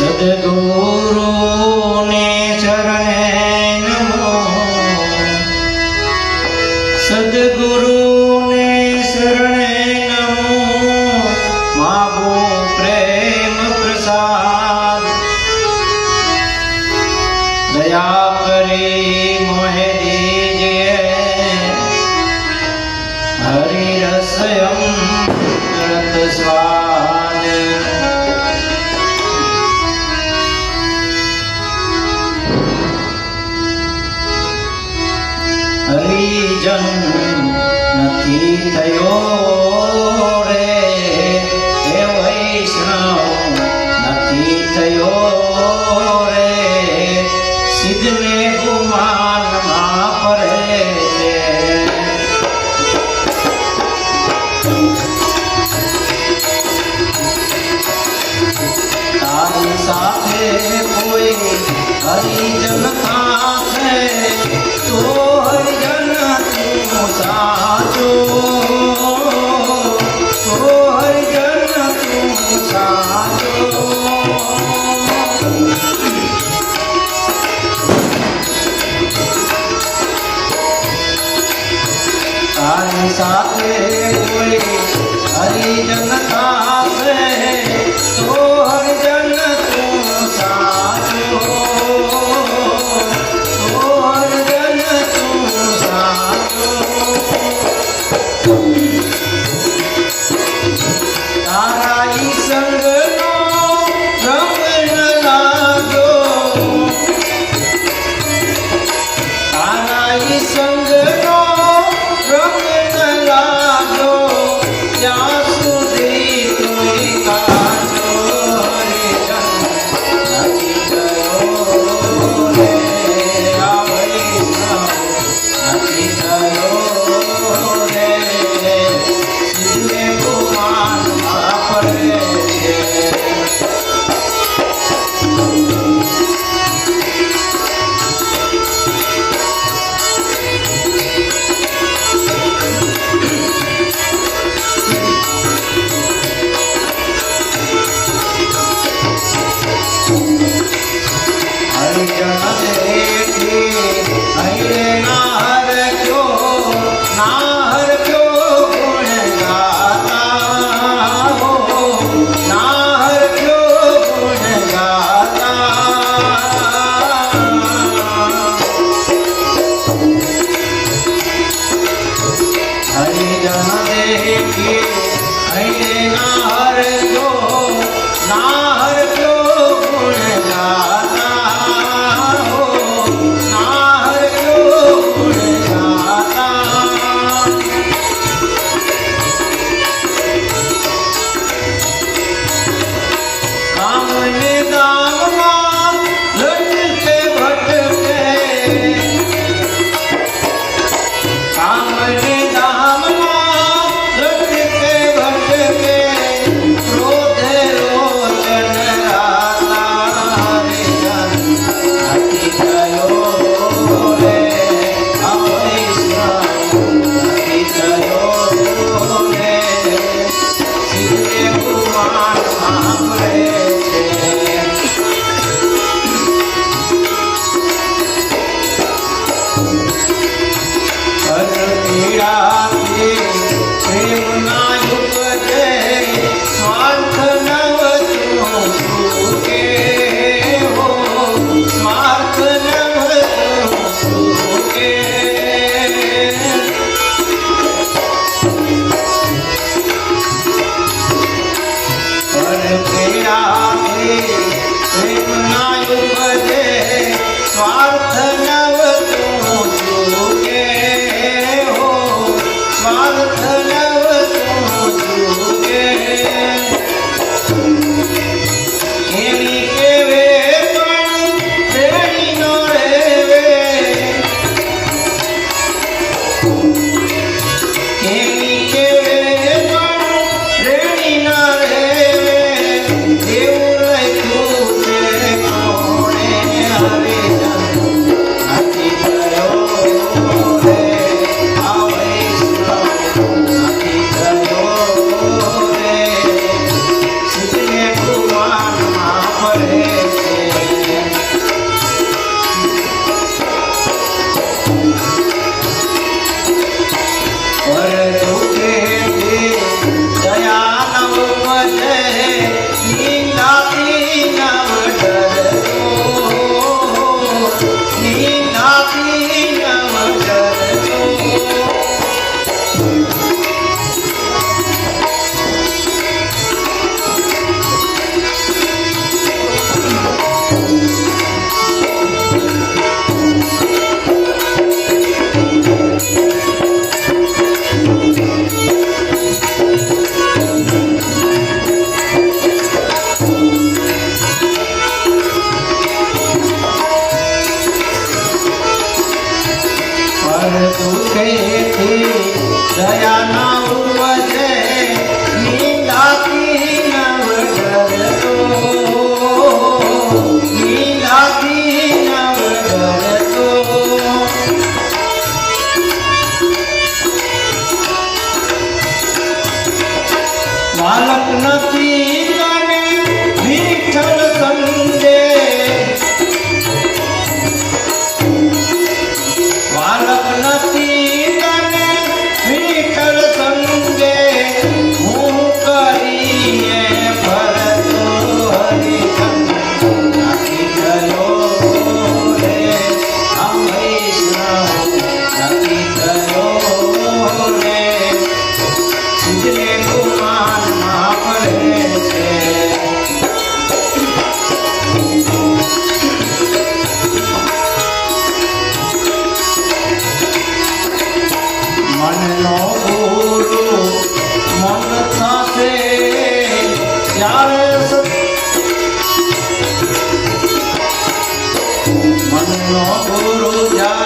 Sadhguru જન્મ નથી થયો રે એ વૈષ્ણવ નથી થયો રે સિદ્ધને ગુમાનમાં ફરે છે કોઈ હરિજન સાથે સાત 날 어, 영원히 부르자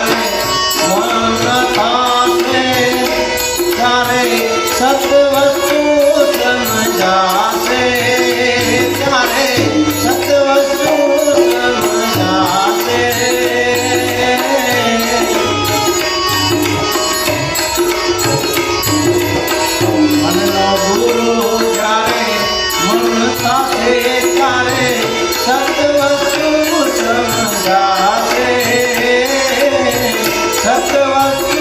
Sebastián.